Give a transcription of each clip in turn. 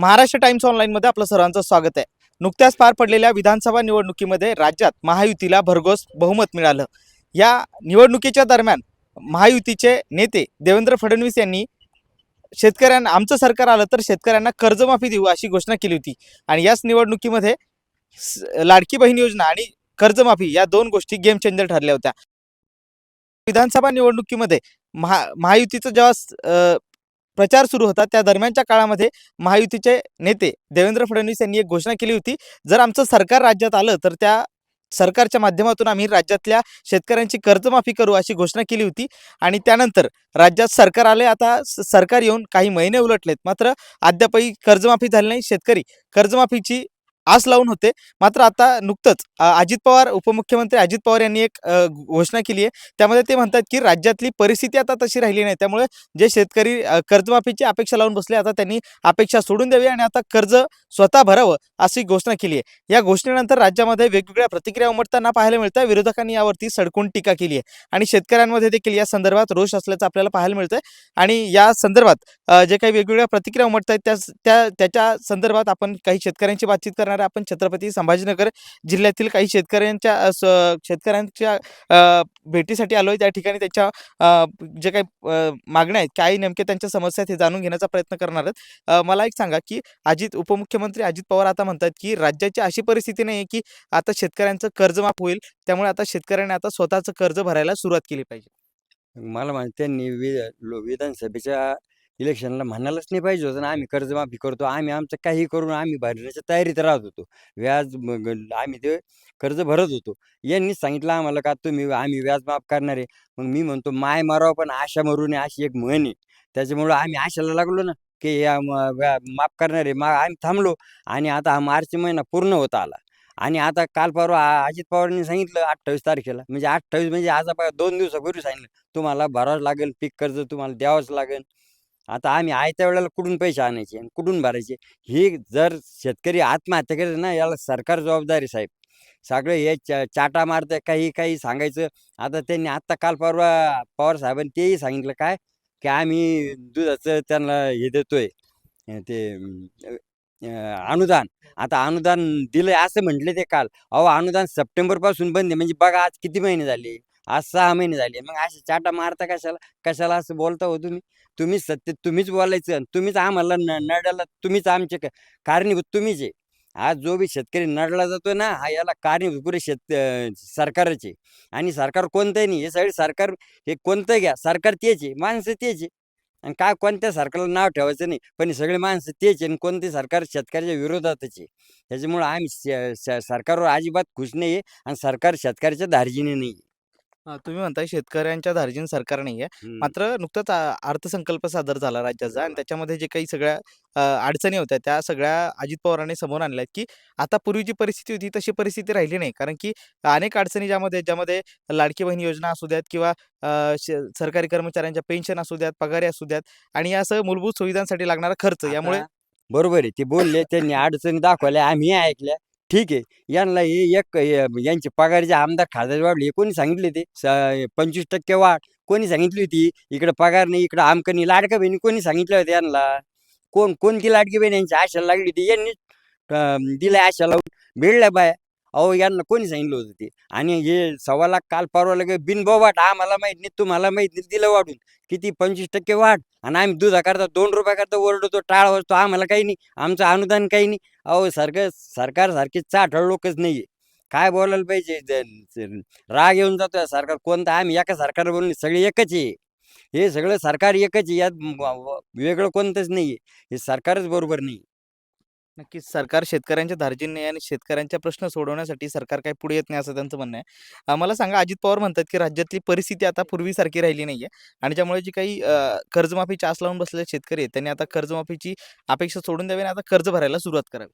Maharashtra times ऑनलाईनमध्ये आपलं सर्वांचं स्वागत आहे. नुकत्याच पार पडलेल्या विधानसभा निवडणुकीमध्ये राज्यात महायुतीला भरघोस बहुमत मिळालं. या निवडणुकीच्या दरम्यान महायुतीचे नेते देवेंद्र फडणवीस यांनी शेतकऱ्यांना आमचं सरकार आलं तर शेतकऱ्यांना कर्जमाफी देऊ अशी घोषणा केली होती. आणि याच निवडणुकीमध्ये स- लाडकी बहीण योजना आणि कर्जमाफी या दोन गोष्टी गेम चेंजर ठरल्या होत्या. विधानसभा निवडणुकीमध्ये महा महायुतीचं जेव्हा प्रचार सुरू होता. त्या दरम्यानच्या काळामध्ये महायुतीचे नेते देवेंद्र फडणवीस यांनी एक घोषणा केली होती. जर आमचं सरकार राज्यात आलं तर त्या सरकारच्या माध्यमातून आम्ही राज्यातल्या शेतकऱ्यांची कर्जमाफी करू अशी घोषणा केली होती. आणि त्यानंतर राज्यात सरकार आले. आता स- सरकार येऊन काही महिने उलटलेत. मात्र अद्यापही कर्जमाफी झाली नाही. शेतकरी कर्जमाफीची आस लावून होते. मात्र आता नुकतंच अजित पवार उपमुख्यमंत्री अजित पवार यांनी एक घोषणा केली आहे. त्यामध्ये ते म्हणतात की राज्यातली परिस्थिती आता तशी राहिली नाही. त्यामुळे जे शेतकरी कर्जमाफीची अपेक्षा लावून बसले आता त्यांनी अपेक्षा सोडून द्यावी आणि आता कर्ज स्वतः भरावं अशी घोषणा केली आहे. या घोषणेनंतर राज्यामध्ये वेगवेगळ्या प्रतिक्रिया उमटताना पाहायला मिळतात विरोधकांनी यावरती सडकून टीका केली आहे. आणि शेतकऱ्यांमध्ये देखील या संदर्भात रोष असल्याचं आपल्याला पाहायला मिळतंय. आणि या संदर्भात जे काही वेगवेगळ्या प्रतिक्रिया उमटत आहेत त्या त्या त्याच्या संदर्भात आपण काही शेतकऱ्यांची बातचीत करणार आहे. आपण छत्रपती संभाजीनगर जिल्ह्यातील काही शेतकऱ्यांच्या शेतकऱ्यांच्या भेटीसाठी आलो आहे त्या ठिकाणी त्याच्या जे काही मागण्या आहेत काही नेमके त्यांच्या समस्या आहेत हे जाणून घेण्याचा प्रयत्न करणार आहेत मला एक सांगा की अजित उपमुख्यमंत्री अजित पवार आता म्हणतात की राज्याची अशी परिस्थिती नाही आहे की आता शेतकऱ्यांचं कर्ज माफ होईल त्यामुळे आता शेतकऱ्यांनी आता स्वतःचं कर्ज भरायला सुरुवात केली पाहिजे मला माहिती त्यांनी लो विधानसभेच्या इलेक्शनला म्हणायलाच नाही पाहिजे होतं ना आम्ही कर्जमाफी करतो आम्ही आमचं काही करून आम्ही भरण्याच्या तयारीत राहत होतो. व्याज आम्ही ते कर्ज भरत होतो. यांनी सांगितलं आम्हाला का तुम्ही आम्ही व्याज माफ करणार आहे. मग मी म्हणतो माय मारावं पण आशा मरू नये अशी एक म्हण आहे. त्याच्यामुळं आम्ही आशाला लागलो ना की या माफ करणार आहे. आम्ही थांबलो आणि आता हा मार्च महिना पूर्ण होत आला. आणि आता काल परवा अजित पवारांनी सांगितलं अठ्ठावीस तारखेला. म्हणजे अठ्ठावीस म्हणजे आज दोन दिवसापूर्वी सांगितलं तुम्हाला भरावं लागेल पीक कर्ज तुम्हाला द्यावंच लागेल. आता आम्ही आयत्या वेळेला कुठून पैसे आणायचे आणि कुठून भरायचे? ही जर शेतकरी आत्महत्या करेल ना याला सरकार जबाबदारी साहेब. सगळं हे चा चाटा मारतं काही काही सांगायचं. आता त्यांनी आत्ता काल परवा पवार साहेबांनी तेही सांगितलं काय? की आम्ही दुधाचं त्यांना हे देतोय. ते अनुदान. आता अनुदान दिलंय असं म्हटले ते काल. अहो अनुदान सप्टेंबरपासून बंद आहे. म्हणजे बघा आज किती महिने झाले? आज सहा महिने झाले. मग असे चाटा मारता कशाला? कशाला असं बोलता हो तुम्ही? तुम्हीच सत्य तुम्हीच बोलायचं आणि तुम्हीच आम्हाला न नडला तुम्हीच आमचे क- कारणीभूत तुम्हीच आहे. आज जो बी शेतकरी नडला जातो ना हा याला कारणीभूत पुरे शेत सरकारचे आणि सरकार कोणतंही नाही. हे सगळे सरकार हे कोणतं घ्या. सरकार तेच आहे. माणसं तेच आहे. आणि काय कोणत्या सरकारला नाव ठेवायचं नाही? पण हे सगळे माणसं तेच आहे आणि कोणते सरकार शेतकऱ्याच्या विरोधातच आहे. त्याच्यामुळं आम्ही श- सरकारवर अजिबात खुश नाही आहे आणि सरकार शेतकऱ्याच्या धार्जिने नाही आहे. अ, तुम्ही म्हणताय शेतकऱ्यांच्या धार्जिन सरकार नाही आहे हम्म. मात्र नुकताच अर्थसंकल्प सादर झाला राज्याचा आणि त्याच्यामध्ये जे काही सगळ्या अ, अडचणी होत्या त्या सगळ्या अजित पवारांनी समोर आणल्या की आता पूर्वी जी परिस्थिती होती तशी परिस्थिती राहिली नाही. कारण की अनेक अडचणी ज्यामध्ये ज्यामध्ये लाडकी बहीण योजना असू द्यात किंवा अ, श- सरकारी कर्मचाऱ्यांच्या पेन्शन असू द्यात पगारी असू द्यात आणि यासह मूलभूत सुविधांसाठी लागणारा खर्च यामुळे आता बरोबर आहे. ते बोलले त्यांनी अडचणी दाखवल्या आम्ही ऐकल्या. ठीक आहे. यांना हे एक हे- यांचे पगारचे आमदार खासदार वाढले हे कोणी सांगितले ते स- पंचवीस टक्के वाढ. कोणी सांगितली होती? इकडे पगार नाही इकडे आमकनी लाडकं बहिणी कोणी सांगितलं होतं यांना? कोण कोणती लाडकी बहीण यांची आशा लागली होती? यांनी अं, दिल्या आशा लावून. मिळल्या बाया. अहो यांना कोणी सांगितलं होतं ते? आणि हे सव्वा लाख काल परवा लगे बिनबोबाट आम्हाला माहीत नाही तुम्हाला माहीत नाही दिलं वाढून. किती? पंचवीस टक्के वाढ. आणि आम्ही दुधा करता दोन रुपया करता ओरडतो टाळ वाजतो आम्हाला काही नाही आमचं अनुदान काही नाही. अहो सरकार सरकारसारखी चाठळ लोकच नाहीये. काय बोलायला पाहिजे? राग येऊन जातो सरकार कोणतं? आम्ही एका सरकार बोलले सगळे एकच आहे. हे सगळं सरकार एकच आहे यात वेगळं कोणतंच नाहीये. हे सरकारच बरोबर नाही नक्कीच. सरकार शेतकऱ्यांच्या धार्जिन नाही आणि शेतकऱ्यांच्या प्रश्न सोडवण्यासाठी सरकार काही पुढे येत नाही असं त्यांचं म्हणणं आहे. मला सांगा अजित पवार म्हणतात की राज्यातली परिस्थिती आता पूर्वीसारखी राहिली नाहीये आणि ज्यामुळे जी काही अ, कर्जमाफीची आस लावून बसलेले शेतकरी आहेत त्यांनी आता कर्जमाफीची अपेक्षा सोडून द्यावी आणि आता कर्ज भरायला सुरुवात करावी.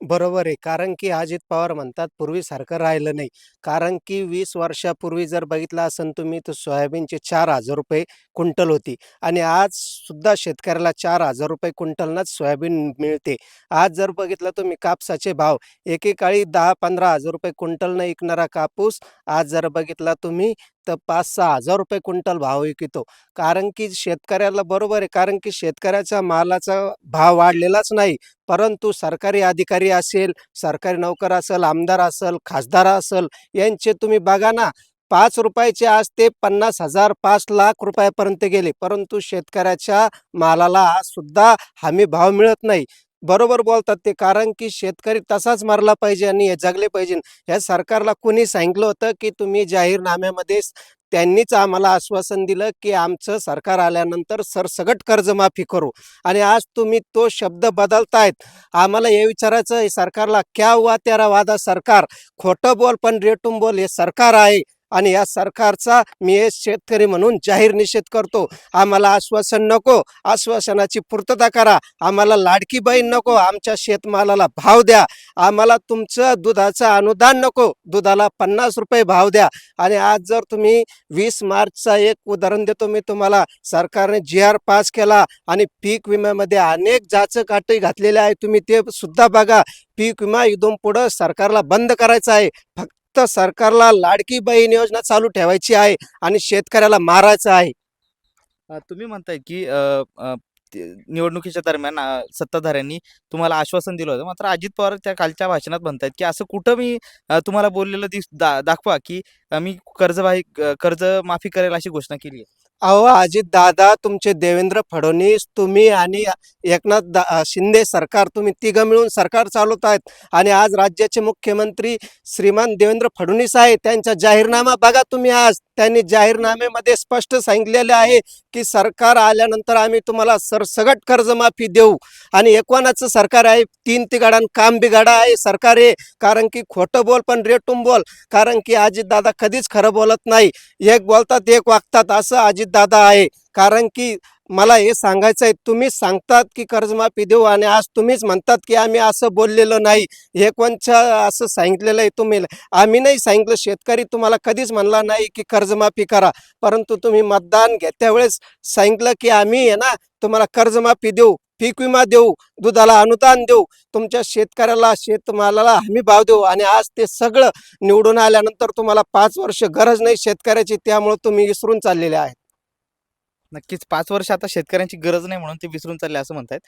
बरोबर आहे. कारण की अजित पवार म्हणतात पूर्वीसारखं राहिलं नाही. कारण की वीस वर्षापूर्वी जर बघितलं असेल तुम्ही तर सोयाबीनचे चार हजार रुपये क्विंटल होती. आणि आज सुद्धा शेतकऱ्याला चार हजार रुपये क्विंटलनंच सोयाबीन मिळते. आज जर जर बघितलं तुम्ही कापसाचे भाव एकेकाळी दहा पंधरा हजार रुपये क्विंटलनं विकणारा कापूस आज जर बघितला तुम्ही तर पाच सहा हजार रुपये क्विंटल भाव विकतो. कारण की शेतकऱ्याला बरोबर आहे कारण की शेतकऱ्याचा मालाचा भाव वाढलेलाच नाही. परंतु सरकारी अधिकारी असेल सरकारी नोकर असेल आमदार असेल खासदार असेल यांचे तुम्ही बघा ना पाच रुपयाचे आज ते पन्नास हजार पाच लाख रुपयापर्यंत गेले. परंतु शेतकऱ्याच्या मालाला आज सुद्धा हमी भाव मिळत नाही. बरोबर बोलतात ते. कारण की शेतकरी तसाच मारला पाहिजे आणि हे जगले पाहिजे. ह्या सरकारला कुणी सांगितलं होतं की तुम्ही जाहीरनाम्यामध्ये त्यांनीच आम्हाला आश्वासन दिलं की आमचं सरकार आल्यानंतर सरसगट कर्जमाफी करू. आणि आज तुम्ही तो शब्द बदलतायत. आम्हाला हे विचारायचं सरकारला क्या हुआ त्यारा वादा सरकार? खोटं बोल पण रेटून बोल हे सरकार आहे. आणि या सरकारचा मी शेतकरी म्हणून जाहीर निषेध करतो. आम्हाला आश्वासन नको. आश्वासनाची पूर्तता करा. आम्हाला लाडकी बहीण नको. आमच्या शेतमालाला भाव द्या. आम्हाला तुमचं दुधाचं अनुदान नको. दुधाला पन्नास रुपये भाव द्या. आणि आज जर तुम्ही वीस मार्चचा एक उदाहरण देतो मी तुम्हाला. सरकारने जी आर पास केला आणि पीक विम्यामध्ये अनेक जाचक अटी घातलेल्या आहे. तुम्ही ते सुद्धा बघा. पीक विमा इथून पुढं सरकारला बंद करायचा आहे. फक्त सरकारला लाडकी बहीण योजना चालू ठेवायची आहे आणि शेतकऱ्याला मारायचं आहे. तुम्ही म्हणताय की अ, अ, ते- निवडणुकीच्या दरम्यान अ, सत्ताधाऱ्यांनी तुम्हाला आश्वासन दिलं होतं. मात्र अजित पवार त्या कालच्या भाषणात म्हणतायत की असं कुठं मी अ, तुम्हाला बोललेलं दिस दा, दाखवा की अ, मी कर्जबाही कर्ज माफी करेल अशी घोषणा केली आहे. अहो अजित दादा तुमचे देवेंद्र फडणवीस तुम्ही आणि एकनाथ दा शिंदे सरकार तुम्ही तिघं मिळून सरकार चालवत आहेत. आणि आज राज्याचे मुख्यमंत्री श्रीमान देवेंद्र फडणवीस आहे त्यांचा जाहीरनामा बघा तुम्ही आज. त्यांनी जाहीरनाम्यामध्ये स्पष्ट सांगितलेले आहे की सरकार आल्यानंतर आम्ही तुम्हाला सरसगट कर्जमाफी देऊ. आणि एकवानाचं सरकार आहे. तीन तिघाडां काम बिघाडा आहे. सरकार आहे. कारण की खोटं बोल पण रेटून बोल. कारण की अजित दादा कधीच खरं बोलत नाही. एक बोलतात एक वागतात. असं दादा आहे. कारण की मला हे सांगायचं आहे तुम्ही सांगतात की कर्जमाफी देऊ आणि आज तुम्हीच म्हणतात की आम्ही असं बोललेलं नाही. हे कोणच्या असं सांगितलेलं आहे तुम्ही? आम्ही नाही सांगितलं शेतकरी तुम्हाला कधीच म्हणला नाही की कर्जमाफी करा. परंतु तुम्ही मतदान घेत्या वेळेस सांगितलं की आम्ही आहे ना तुम्हाला कर्जमाफी देऊ पीक विमा देऊ दुधाला अनुदान देऊ तुमच्या शेतकऱ्याला शेतमालाला हमी भाव देऊ आणि आज ते सगळं निवडून आल्यानंतर तुम्हाला पाच वर्ष गरज नाही शेतकऱ्याची. त्यामुळे तुम्ही विसरून चाललेले आहेत. नक्कीच. पाच वर्ष आता शेतकऱ्यांची गरज नाही म्हणून ते विसरून चालले असं म्हणतायत.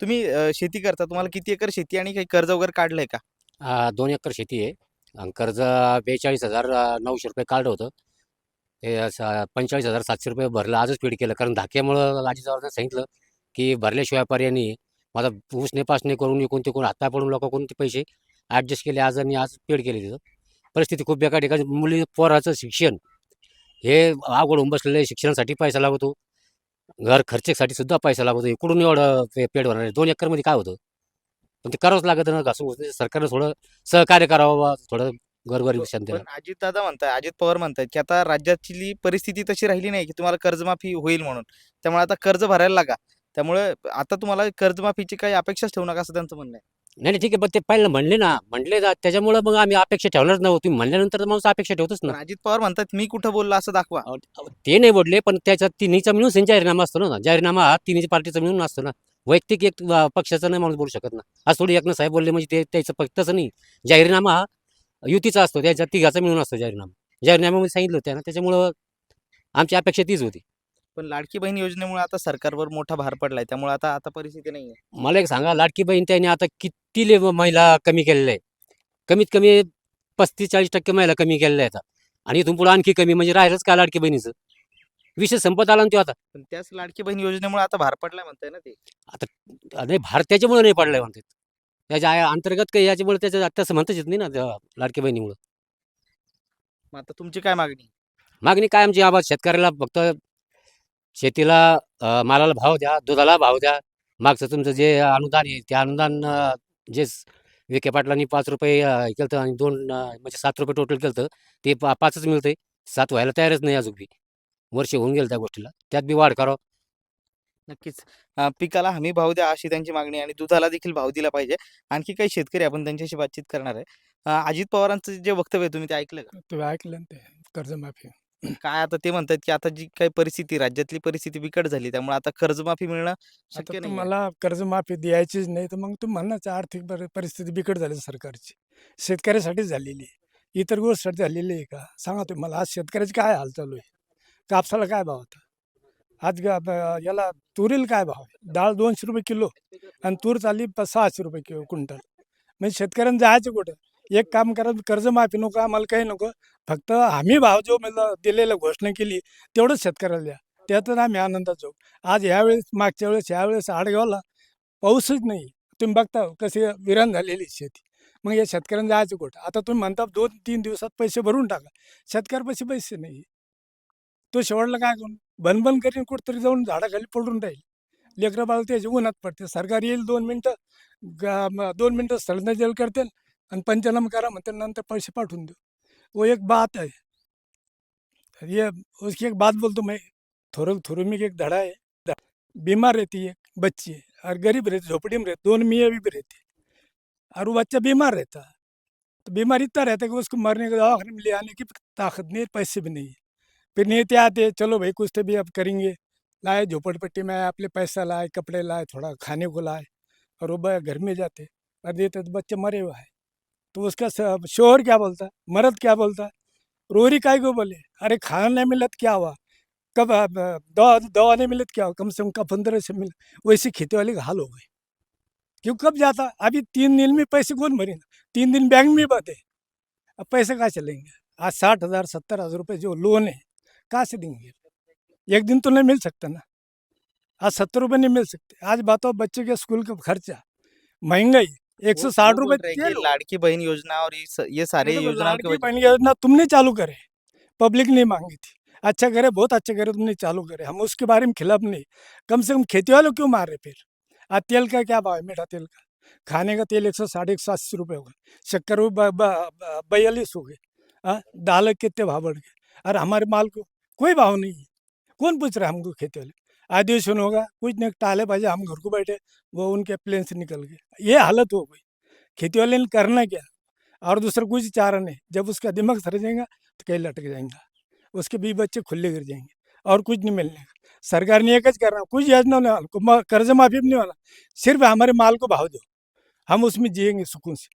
तुम्ही अ, शेती करता. तुम्हाला किती एकर शेती आणि काही कर्ज वगैरे काढलंय का? आ, दोन एकर शेती आहे. आणि कर्ज बेचाळीस हजार आ, नऊशे रुपये काढलं होतं. ते असं पंचेचाळीस हजार सातशे रुपये भरलं. आजच पेड केलं. कारण धाक्यामुळं अजितदादांना सांगितलं की भरल्याशिवाय पर्याय नाही. माझा उसने नाही करून इकून तिकून हातपाय पडून लोकांकडून ते पैसे ॲडजस्ट केले. आज आणि आज पेड केले तिथं. परिस्थिती खूप बेकार आहे. कारण मुली पोराचं शिक्षण हे अवघड होऊन बसलेलं आहे शिक्षणासाठी पैसा लागतो. घर खर्चेसाठी सुद्धा पैसा लागतो. इकडून एवढं पे पेड भरणार आहे. दोन एकरमध्ये काय होतं? पण ते करावंच लागत ना. घासून सरकारनं थोडं सहकार्य करावं बा, थोडं गरगरीब शांतीला पण अजित दादा म्हणताय अजित पवार म्हणतायत की आता राज्याची परिस्थिती तशी राहिली नाही की तुम्हाला कर्जमाफी होईल म्हणून. त्यामुळे आता कर्ज भरायला लागा. त्यामुळे आता तुम्हाला कर्जमाफीची काही अपेक्षाच ठेवू नका असं त्यांचं म्हणणं आहे. नाही नाही ठीक आहे पण ते पहिलं म्हणले ना म्हणले ना त्याच्यामुळं मग आम्ही अपेक्षा ठेवणारच नव्हतो. तुम्ही म्हणल्यानंतर तर माणूस अपेक्षा ठेवतोच ना. पण अजित पवार म्हणतात मी कुठं बोललो असं दाखवा. अहो, अहो, ते नाही बोलले पण त्याच्यात तिन्हीचा मिळून त्यांचा जाहीरनामा असतो ना जाहीरनामा हा तिन्ही पार्टीचा मिळून असतो ना. वैयक्तिक एक अं, पक्षाचा नाही माणूस बोलू शकत ना. आज थोडी एकनाथ साहेब बोलले म्हणजे ते त्याचं पक्ष तसं नाही. जाहीरनामा हा युतीचा असतो त्याच्या तिघाचा मिळून असतो जाहीरनामा. जाहीरनाम्यामध्ये सांगितलं होतं ना त्याच्यामुळं आमची अपेक्षा तीच होती. पण लाडकी बहीण योजनेमुळे आता सरकारवर मोठा भार पडलाय. त्यामुळे आता आता परिस्थिती नाहीये. मला एक सांगा लाडकी बहीण त्याने आता किती ले- महिला कमी केलेल्या आहे कमीत कमी पस्तीस चाळीस टक्के महिला कमी केलेल्या आहेत आणि इथून पुढे आणखी कमी म्हणजे राहिलंच का लाडकी बहिणीचं? विषय संपत आला ना तो आता. पण त्याच लाडकी बहीण योजनेमुळे आता भार पडलाय म्हणताय ना ते. नाही भारत त्याच्यामुळे नाही पडलाय म्हणतात. त्याच्या आ- अंतर्गत काही याच्यामुळे त्याच्या तसं म्हणताच येत नाही ना त्या लाडकी बहिणीमुळं. मग आता तुमची काय मागणी? मागणी काय आमची? आवाज शेतकऱ्याला फक्त शेतीला अं, मालाला भाव द्या दुधाला भाव द्या. मागचं तुमचं जे अनुदान आहे ते अनुदान अं, जे स- विखे पाटलांनी पाच रुपये अं, हे केलं आणि दोन अं, म्हणजे सात रुपये टोटल केलं ते पा पाचच मिळतंय. सात व्हायला तयारच नाही अजून बी. वर्ष होऊन गेलं त्या गोष्टीला. त्यात बी वाढ करावं. नक्कीच. अं, पिकाला हमी भाव द्या अशी त्यांची मागणी आहे आणि दुधाला देखील भाव दिला पाहिजे. आणखी काही शेतकरी आपण त्यांच्याशी बातचीत करणार आहे. अं, अजित पवारांचं जे वक्तव्य आहे, तुम्ही ते ऐकलं का? तुम्ही ऐकलं ना ते? कर्जमाफी. काय आता ते म्हणतात की आता जी काही परिस्थिती राज्यातली परिस्थिती बिकट झाली त्यामुळे आता कर्जमाफी मिळणं शक्य नाही तुम्हाला कर्जमाफी द्यायचीच नाही तर मग तुम्ही म्हणणंच आर्थिक परि- परिस्थिती बिकट झाली सरकारची. शेतकऱ्यासाठीच झालेली आहे. इतर गोष्टीसाठी झालेली आहे का? सांगा तुम्ही मला. आज शेतकऱ्याचे काय हाल चालू आहे? कापसाला काय भाव होता? आज गा- ब- याला तुरीला काय भाव आहे? डाळ दोनशे रुपये किलो आणि तूर चालली प- सहाशे रुपये किलो क्विंटल. म्हणजे शेतकऱ्यांना जायचं कुठं? एक काम करा कर्जमाफी नको आम्हाला काही नको. फक्त आम्ही भाव जो मला दिलेला घोषणा केली तेवढंच शेतकऱ्याला द्या. त्यातून आम्ही आनंदात जाऊ. आज यावेळेस मागच्या वेळेस ह्यावेळेस आडगावला पाऊसच नाही. तुम्ही बघता कशी विरान झालेली शेती. मग या शेतकऱ्यांना जायचं कुठं? आता तुम्ही म्हणता दोन तीन दिवसात पैसे भरून टाका. शेतकऱ्यापाशी पैसे नाही. तो शेवटला काय करून? बनबन करीन कुठंतरी जाऊन झाडाखाली पडून राहील. लेकरं बाळ त्याचे उन्हात पडते. सरकार येईल दोन मिनटं ग दोन मिनटं स्थळना जेल करतील आणि पंचनामा करा म्हणते नंतर पैसे पाठवून देऊ. वो एक बात है। ये उसकी एक बात बोलतो मैं थोड़ा थोड़ी में एक धड़ा है बीमार रहती है बच्ची और गरीब रहती झोपड़ी में रहती दोनों मियाँ भी रहती और वो बच्चा बीमार रहता है। तो बीमार इतना रहता है कि उसको मरने के दवाखाने में ले आने की ताकत नहीं पैसे भी नहीं है। फिर नीति आते चलो भाई कुछ तो भी अब करेंगे, लाए झोपड़पट्टी में आए, अपने पैसा लाए, कपड़े लाए, थोड़ा खाने को लाए, और वो घर में जाते और देते तो बच्चे मरे हुआ हैं। तो उसका शोहर क्या बोलता? है मर्द क्या बोलता? है रोरी काय को बोले? अरे खाना नहीं मिला तो क्या हुआ? कब दवा दवा नहीं मिले तो क्या हुआ? कम से कम कब पंद्रह से मिले, वैसे खेती वाले का हाल हो गए। क्यों कब जाता? अभी तीन दिन में पैसे कौन भरेगा तीन दिन बैंक में है अब पैसे कहाँ चलेंगे आज साठ हज़ार, सत्तर हज़ार रुपये जो लोन है, कहाँ से देंगे? एक दिन तो नहीं मिल सकता ना। आज सत्तर रुपये नहीं मिल सकते। आज बताओ बच्चे के स्कूल का खर्चा। महँगाई। एक सौ साठ हो। लाड़की बहन योजना और ये सारे की लाड़की बहन योजना तुमने चालू करे। पब्लिक ने मांगी थी। अच्छा करे बहुत अच्छा करे तुमने चालू करे। हम उसके बारे में खिलाफ नहीं। कम से कम खेती वालों क्यों मार रहे फिर? आज तेल का क्या भाव है? मीठा तेल का। खाने का तेल एक सौ साठ एक सौ अस्सी रुपये हो गए। शक्कर बयालीस हो गए। हाँ दाल कितने भाव बढ़ गए? और हमारे माल को कोई भाव नहीं है। कौन पूछ रहा है हमको खेती वाले अधिवेशन होगा, कुछ नहीं, टाले बाजे हम घर को बैठे, वो उनके प्लेन से निकल गए। ये हालत हो गई। खेती वाले ने करना क्या? और दूसरा कुछ चारा नहीं। जब उसका दिमाग सर जाएगा तो कहीं लटक जाएगा। उसके भी बच्चे खुले गिर जाएँगे और कुछ नहीं मिलने का। सरकार ने एक ही करना, कुछ योजना नहीं वाला कर्ज माफ़ी भी नहीं वाला। सिर्फ़ हमारे माल को भाव दो। हम उसमें जिएँगे सुकून से।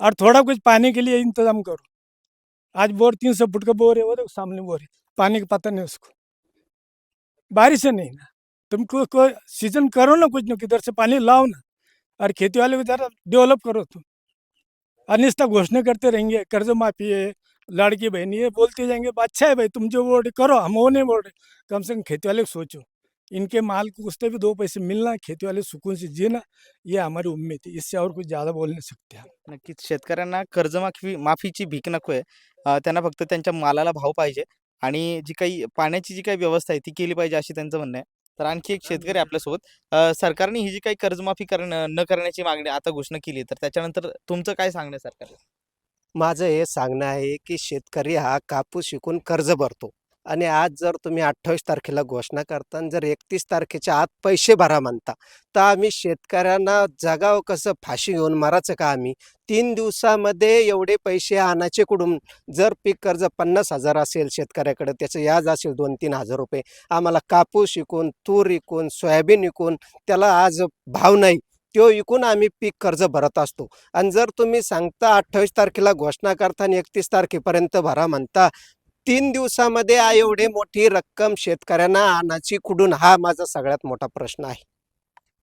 और थोड़ा कुछ पानी के लिए इंतज़ाम करो। आज बोर, तीन सौ फुट का बोर है, वो देखो सामने बोर है। पानी का पता नहीं उसको। बारिश है नहीं ना। तुमको कोई सीजन करो ना कुछ ना किधर से पानी लाओ ना। और खेती वाले को ज़रा डेवलप करो तुम। अनिश्ता घोषणा करते रहेंगे कर्ज माफी है लड़की बहनी है बोलते जाएंगे अच्छा है भाई तुम जो बोल करो हम वो नहीं बोल रहे कम से कम खेती वाले को सोचो। इनके माल को उससे भी दो पैसे मिलना खेती वाले सुकून से जीना ये हमारी उम्मीद है। इससे और कुछ ज़्यादा बोल नहीं सकते हम। नक्कीच शेतकऱ्यांना कर्जमाफी माफीची भीक नको आहे. त्यांना फक्त त्यांच्या मालाला भाव पाहिजे. आणि जी काही पाण्याची जी काही व्यवस्था आहे ती केली पाहिजे अशी त्यांचं म्हणणं आहे. तर आणखी एक शेतकरी आपल्यासोबत सरकारने ही जी काही कर्जमाफी करणं न करण्याची मागणी आता घोषणा केली तर त्याच्यानंतर तुमचं काय सांगणं सरकारला? माझं हे सांगणं आहे की शेतकरी हा कापूस विकून कर्ज भरतो. आणि आज जर तुम्ही अठ्ठावीस तारखेला घोषणा करता आणि जर एकतीस तारखेच्या आत पैसे भरा म्हणता तर आम्ही शेतकऱ्यांना जगावं कसं? फाशी घेऊन मारायचं का आम्ही? तीन दिवसामध्ये एवढे पैसे आणायचे कुठून? जर पीक कर्ज पन्नास हजार असेल शेतकऱ्याकडे त्याचं याज असेल दोन तीन हजार रुपये. आम्हाला कापूस विकून तूर विकून सोयाबीन विकून त्याला आज भाव नाही. तो विकून आम्ही पीक कर्ज भरत असतो. आणि जर तुम्ही सांगता अठ्ठावीस तारखेला घोषणा करता आणि एकतीस तारखेपर्यंत भरा म्हणता तीन दिवसामध्ये एवढी मोठी रक्कम शेतकऱ्यांना आणायची कुठून? हा माझा सगळ्यात मोठा प्रश्न आहे.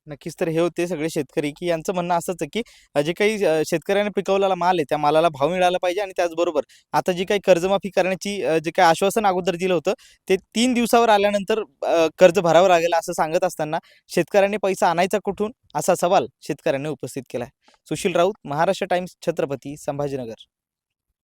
नक्कीच तर हे होते सगळे शेतकरी की यांचं म्हणणं असंच आहे की जे काही शेतकऱ्यांनी शेतकऱ्याने पिकवलेला माल आहे त्या मालाला भाव मिळाला पाहिजे आणि त्याचबरोबर आता जी काही कर्जमाफी करण्याची जे काही आश्वासन अगोदर दिलं होतं ते तीन दिवसावर आल्यानंतर कर्ज भरावं लागेल असं सांगत असताना शेतकऱ्यांनी पैसा आणायचा कुठून? असा सवाल शेतकऱ्यांनी उपस्थित केला आहे सुशील राऊत महाराष्ट्र टाइम्स छत्रपती संभाजीनगर.